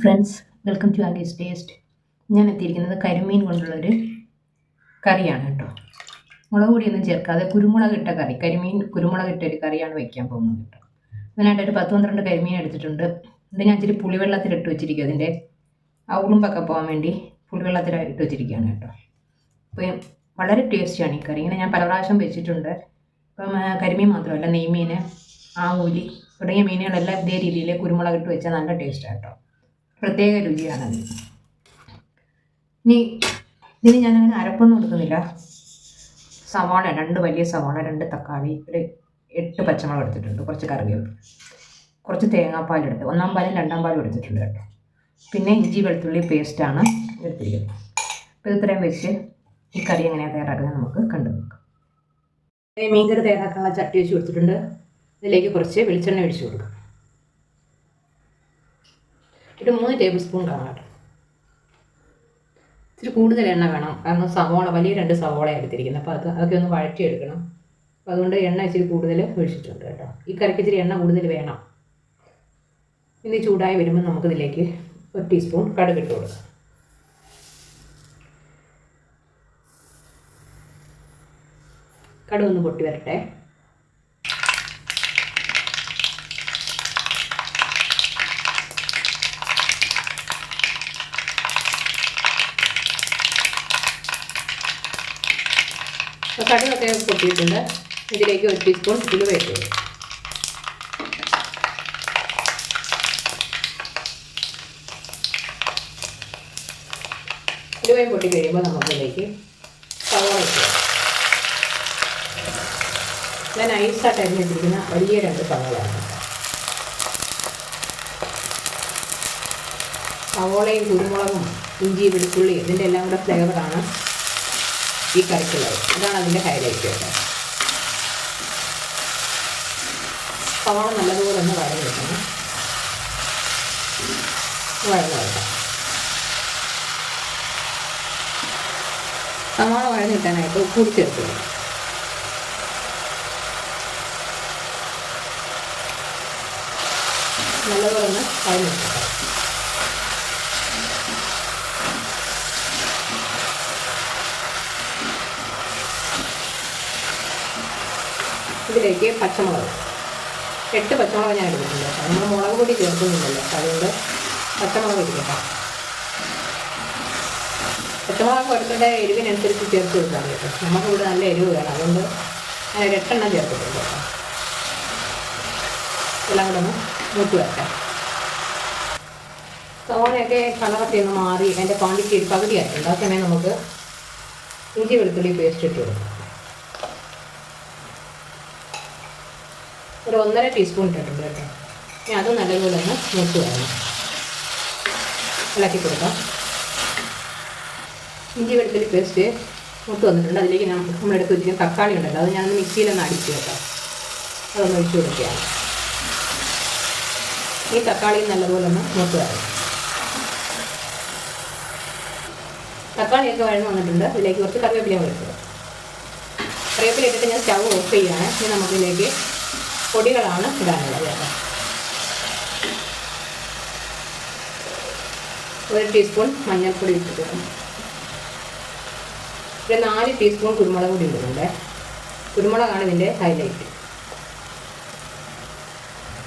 Friends welcome to Aggie's taste ഞാൻ എത്തിയിരിക്കുന്നത് കരിമീൻ കൊണ്ടുള്ളൊരു കറിയാണ് കേട്ടോ. മുളക് പൊടിയൊന്നും ചേർക്കാതെ കുരുമുളക് ഇട്ട കറി കരിമീൻ കുരുമുളക് ഇട്ട ഒരു കറിയാണ് വയ്ക്കാൻ പോകുന്നത് കേട്ടോ. അതിനായിട്ട് ഒരു പത്ത് പന്ത്രണ്ട് കരിമീൻ എടുത്തിട്ടുണ്ട്. ഇത് ഞാൻ ഇച്ചിരി പുളിവെള്ളത്തിലിട്ട് വെച്ചിരിക്കും അതിന്റെ ആ ഉളുമ്പൊക്കെ പോകാൻ വേണ്ടി പുളിവെള്ളത്തിൽ ഇട്ട് വെച്ചിരിക്കുകയാണ് കേട്ടോ. അപ്പോൾ വളരെ ടേസ്റ്റിയാണ് ഈ കറി. ഇങ്ങനെ ഞാൻ പല പ്രാവശ്യം വെച്ചിട്ടുണ്ട്. ഇപ്പം കരിമീൻ മാത്രമല്ല നെയ്മീൻ ആവൂലി തുടങ്ങിയ മീനുകളെല്ലാം ഇതേ രീതിയിൽ കുരുമുളക് ഇട്ട് വെച്ചാൽ നല്ല ടേസ്റ്റാണ് കേട്ടോ. പ്രത്യേക രുചിയാണത് ഇനി ഇതിന് ഞാനങ്ങനെ അരപ്പൊന്നും എടുക്കുന്നില്ല. സവാള രണ്ട് വലിയ സവാള രണ്ട് തക്കാളി ഒരു എട്ട് പച്ചമുളക് എടുത്തിട്ടുണ്ട് കുറച്ച് കറിവേപ്പ്. കുറച്ച് തേങ്ങാപ്പാൽ എടുത്ത് ഒന്നാം പാലും രണ്ടാം പാലും എടുത്തിട്ടുണ്ട് കേട്ടോ. പിന്നെ ഇഞ്ചി വെളുത്തുള്ളി പേസ്റ്റാണ് എടുത്തിരിക്കുന്നത്. അപ്പോൾ ഇത്രയും വെച്ച് ഈ കറി എങ്ങനെയാണ് തയ്യാറാക്കുന്നത് നമുക്ക് കണ്ടു നോക്കാം. മീൻകറി തയ്യാറാക്കാനുള്ള ചട്ടി വെച്ച് കൊടുത്തിട്ടുണ്ട്. ഇതിലേക്ക് കുറച്ച് വെളിച്ചെണ്ണ ഒഴിച്ച് കൊടുക്കാം. ഒരു മൂന്ന് ടേബിൾ സ്പൂൺ കാണാം കേട്ടോ ഇച്ചിരി കൂടുതൽ എണ്ണ വേണം. കാരണം സവോള വലിയ രണ്ട് സവോള എടുത്തിരിക്കുന്നത്. അപ്പോൾ അത് അതൊക്കെ ഒന്ന് വഴറ്റിയെടുക്കണം. അപ്പോൾ അതുകൊണ്ട് എണ്ണ ഇച്ചിരി കൂടുതൽ ഒഴിച്ചിട്ടുണ്ട് കേട്ടോ. ഈ കറിക്ക് ഇച്ചിരി എണ്ണ കൂടുതൽ വേണം. ഇനി ചൂടായി വരുമ്പോൾ നമുക്കിതിലേക്ക് ഒരു ടീസ്പൂൺ കടുക് ഇട്ട് കൊടുക്കാം. കടുകൊന്ന് പൊട്ടി വരട്ടെ. കടുകൊക്കെ പൊട്ടിയിട്ടുണ്ട് ഇതിലേക്ക് ഒരു ടീസ്പൂൺ ഉലുവ ഇട്ട് ഉലുവയും പൊട്ടി കഴിയുമ്പോൾ നമുക്കിതിലേക്ക് സവാള. ഞാൻ ഐസായിട്ട് അരിഞ്ഞിട്ടിരിക്കുന്ന വലിയ രണ്ട് സവാളയാണ്. സവോളയും കുരുമുളകും ഇഞ്ചി വെളുത്തുള്ളി ഇതിന്റെ എല്ലാം കൂടെ ഫ്ലേവറാണ് ഈ കറിക്കുള്ളത് ഇതാണ് അതിന്റെ ഹൈലൈറ്റ് കേട്ടോ സവാള നല്ലതുപോലെ ഒന്ന് വഴങ്ങി വെക്കണം വഴങ്ങി വെക്കാം സവാള വഴങ്ങി കിട്ടാനായിട്ട് കൂടി ചേർത്ത് കൊടുക്കും. നല്ലതുപോലെ ഒന്ന് വഴങ്ങി വെക്കാം ഇതിലേക്ക് പച്ചമുളക്. എട്ട് പച്ചമുളക് ഞാൻ എടുത്തിട്ടുണ്ട്. കേട്ടോ നമ്മൾ മുളക് പൊടി ചേർക്കുന്നില്ലല്ലോ അതുകൊണ്ട് പച്ചമുളക് ഇരിക്കട്ടോ പച്ചമുളക് കൊടുത്തിട്ട് എരിവിനനുസരിച്ച് ചേർത്ത് കൊടുക്കാൻ കേട്ടോ. നമുക്കിവിടെ നല്ല എരിവ് വേണം. അതുകൊണ്ട് ഞാൻ എട്ടെണ്ണം ചേർത്തിട്ടുണ്ട് കേട്ടോ. എല്ലാം കൂടെ ഒന്ന് മൂത്ത് വെക്കാം സവോളയൊക്കെ കളറൊക്കെ ഒന്ന് മാറി. അതിന്റെ ക്വാണ്ടിറ്റി ഒരു പകുതി ആയിട്ടുണ്ട് ആ സമയം നമുക്ക് ഇഞ്ചി വെളുത്തുള്ളി പേസ്റ്റ് ഇട്ട് കൊടുക്കാം. ഒരു ഒന്നര ടീസ്പൂൺ ഇട്ടിട്ടുണ്ട് കേട്ടോ. ഇനി അത് നല്ലതുപോലെ ഒന്ന് മൂത്ത് വരണം. ഇളക്കി കൊടുക്കാം. ഇഞ്ചി വെളുത്തുള്ളി പേസ്റ്റ് മുട്ട് വന്നിട്ടുണ്ട്. അതിലേക്ക് ഞാൻ നമ്മളെടുത്ത് വെച്ചിരിക്കുന്ന തക്കാളി ഉണ്ടല്ലോ അത് ഞാൻ മിക്സിയിലൊന്ന് അടിച്ച് കേട്ടോ. അതൊന്ന് ഒഴിച്ചു കൊടുക്കുകയാണ് ഈ തക്കാളി നല്ലതുപോലെ ഒന്ന് മുട്ട് വരണം. തക്കാളിയൊക്കെ വഴന്ന് വന്നിട്ടുണ്ട്. അതിലേക്ക് കുറച്ച് കറിവേപ്പില കൊടുക്കുക കറിവേപ്പില ഇട്ടിട്ട് ഞാൻ സ്റ്റൗ ഓഫ് ചെയ്യുകയാണ് ഇനി നമുക്കിതിലേക്ക് പൊടികളാണ് ഇടാനുള്ളത് കേട്ടോ. ഒരു ടീസ്പൂൺ മഞ്ഞൾപ്പൊടി ഇട്ടിട്ടുണ്ട് ഒരു നാല് ടീസ്പൂൺ കുരുമുളക് പൊടി ഇടുന്നുണ്ട്. കുരുമുളകാണ് ഇതിന്റെ ഹൈലൈറ്റ്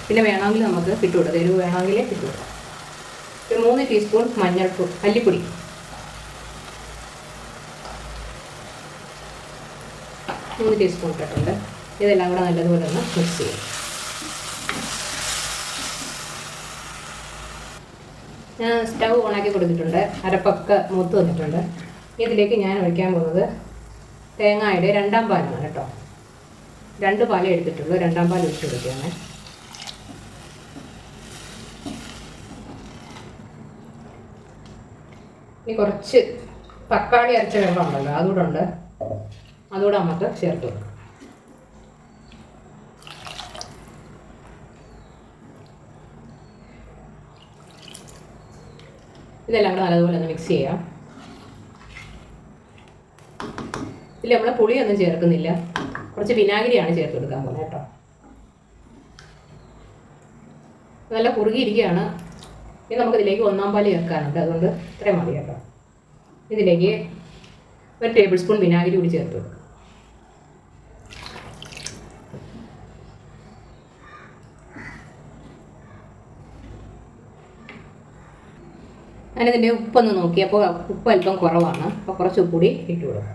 പിന്നെ വേണമെങ്കിൽ നമുക്ക് ഇട്ടുകൊടുക്കാം എരിവ് വേണമെങ്കിൽ ഇട്ടുകൊടുക്കാം ഒരു മൂന്ന് ടീസ്പൂൺ മഞ്ഞൾപ്പൊടി മല്ലിപ്പൊടി. മൂന്ന് ടീസ്പൂൺ ഇട്ടിട്ടുണ്ട്. ഇതെല്ലാം കൂടെ നല്ലതുപോലെ ഒന്ന് മിക്സ് ചെയ്യും. ഞാൻ സ്റ്റൗ ഓണാക്കി കൊടുത്തിട്ടുണ്ട്. അരപ്പക്ക മൂത്ത് വന്നിട്ടുണ്ട്. ഇതിലേക്ക് ഞാൻ ഒഴിക്കാൻ പോകുന്നത് തേങ്ങയുടെ രണ്ടാം പാലാണ് കേട്ടോ. രണ്ട് പാലേ എടുത്തിട്ടുള്ളൂ. രണ്ടാം പാൽ ഒഴിച്ച് കൊടുക്കുകയാണ്. ഇനി കുറച്ച് തക്കാളി അരച്ച വെള്ളമുണ്ടല്ലോ അതുകൂടെ ഉണ്ട്. അതുകൂടെ നമുക്ക് ചേർത്ത് കൊടുക്കാം. ഇതെല്ലാം കൂടെ നല്ലതുപോലെ ഒന്ന് മിക്സ് ചെയ്യാം. ഇതിൽ നമ്മൾ പുളിയൊന്നും ചേർക്കുന്നില്ല. കുറച്ച് വിനാഗിരിയാണ് ചേർത്ത് കൊടുക്കാൻ പോകുന്നത് കേട്ടോ. നല്ല കുറുകിയിരിക്കുകയാണ്. ഇനി നമുക്കിതിലേക്ക് ഒന്നാം പാൽ ചേർക്കാനുണ്ട്. അതുകൊണ്ട് ഇത്രയും മതി കേട്ടോ. ഇതിലേക്ക് ഒരു ടേബിൾ സ്പൂൺ വിനാഗിരി കൂടി ചേർത്ത് കൊടുക്കും. ഞാനിതിന്റെ ഉപ്പൊന്ന് നോക്കിയപ്പോൾ ഉപ്പ് അല്പം കുറവാണ്. അപ്പോൾ കുറച്ച് ഉപ്പ് കൂടി ഇട്ട് കൊടുക്കാം.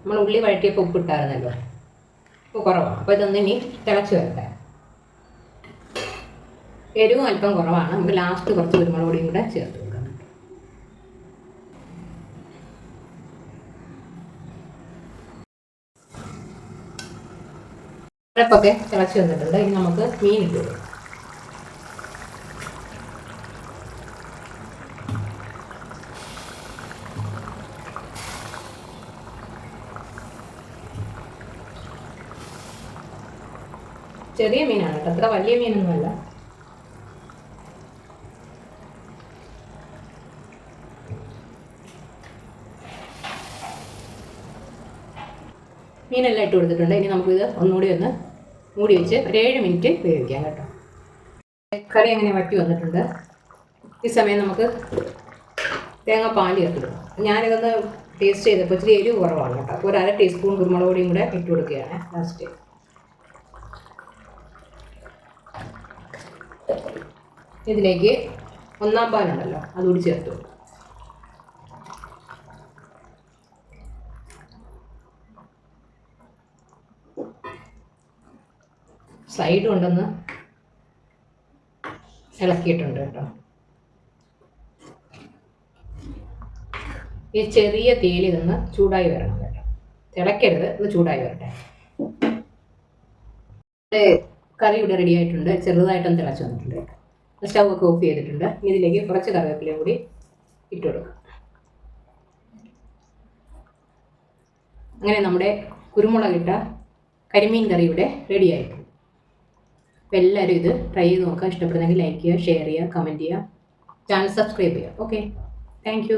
നമ്മൾ ഉള്ളി വഴറ്റിയപ്പോൾ ഉപ്പ് ഇട്ടായിരുന്നല്ലോ. ഉപ്പ് കുറവാണ്. അപ്പോൾ ഇതൊന്ന് ഇനി തിളച്ച് വരട്ടെ. എരിവും അല്പം കുറവാണ്. നമുക്ക് ലാസ്റ്റ് കുറച്ച് കുരുമുളക് പൊടിയും കൂടെ ചേർത്ത് കൊടുക്കാം. അരപ്പൊക്കെ തിളച്ച് വന്നിട്ടുണ്ട്. ഇനി നമുക്ക് മീൻ ഇട്ട് കൊടുക്കാം. ചെറിയ മീനാണ് അത്ര വലിയ മീനൊന്നുമല്ല. മീനെല്ലാം ഇട്ട് കൊടുത്തിട്ടുണ്ട്. ഇനി നമുക്കിത് ഒന്നുകൂടി ഒന്ന് മൂടി വെച്ച് ഒരു ഏഴ് മിനിറ്റ് വേവിക്കാം കേട്ടോ. കറി അങ്ങനെ വറ്റി വന്നിട്ടുണ്ട്? ഈ സമയം നമുക്ക് തേങ്ങ പാൽ ചേർത്തിടും ഞാനിതൊന്ന് ടേസ്റ്റ് ചെയ്തപ്പോൾ ഇച്ചിരി എരിവ് കുറവാണ് കേട്ടോ. ഒരു അര ടീസ്പൂൺ കുരുമുളക് പൊടിയും കൂടെ ഇട്ട് കൊടുക്കുകയാണ് ലാസ്റ്റ് ഇതിലേക്ക് ഒന്നാം പാലുണ്ടല്ലോ അതുകൂടി ചേർത്ത്. സൈഡ് കൊണ്ടൊന്ന് ഇളക്കിയിട്ടുണ്ട് കേട്ടോ. ഈ ചെറിയ തേലി നിന്ന് ചൂടായി വരണം കേട്ടോ. തിളക്കരുത് ഒന്ന് ചൂടായി വരട്ടെ. കറി ഇവിടെ റെഡി ആയിട്ടുണ്ട് ചെറുതായിട്ടൊന്ന് തിളച്ചു വന്നിട്ടുണ്ട് കേട്ടോ. സ്റ്റൗ ഒക്കെ ഓഫ് ചെയ്തിട്ടുണ്ട്. ഇതിലേക്ക് കുറച്ച് കറിവേപ്പിലയും കൂടി ഇട്ട് കൊടുക്കാം. അങ്ങനെ നമ്മുടെ കുരുമുളകിട്ട കരിമീൻ കറി ഇവിടെ റെഡി ആയിട്ടുണ്ട്. അപ്പോൾ എല്ലാവരും ഇത് ട്രൈ ചെയ്ത് നോക്കുക. ഇഷ്ടപ്പെടുന്നെങ്കിൽ ലൈക്ക് ചെയ്യുക ഷെയർ ചെയ്യുക കമന്റ് ചെയ്യുക. ചാനൽ സബ്സ്ക്രൈബ് ചെയ്യുക. Okay thank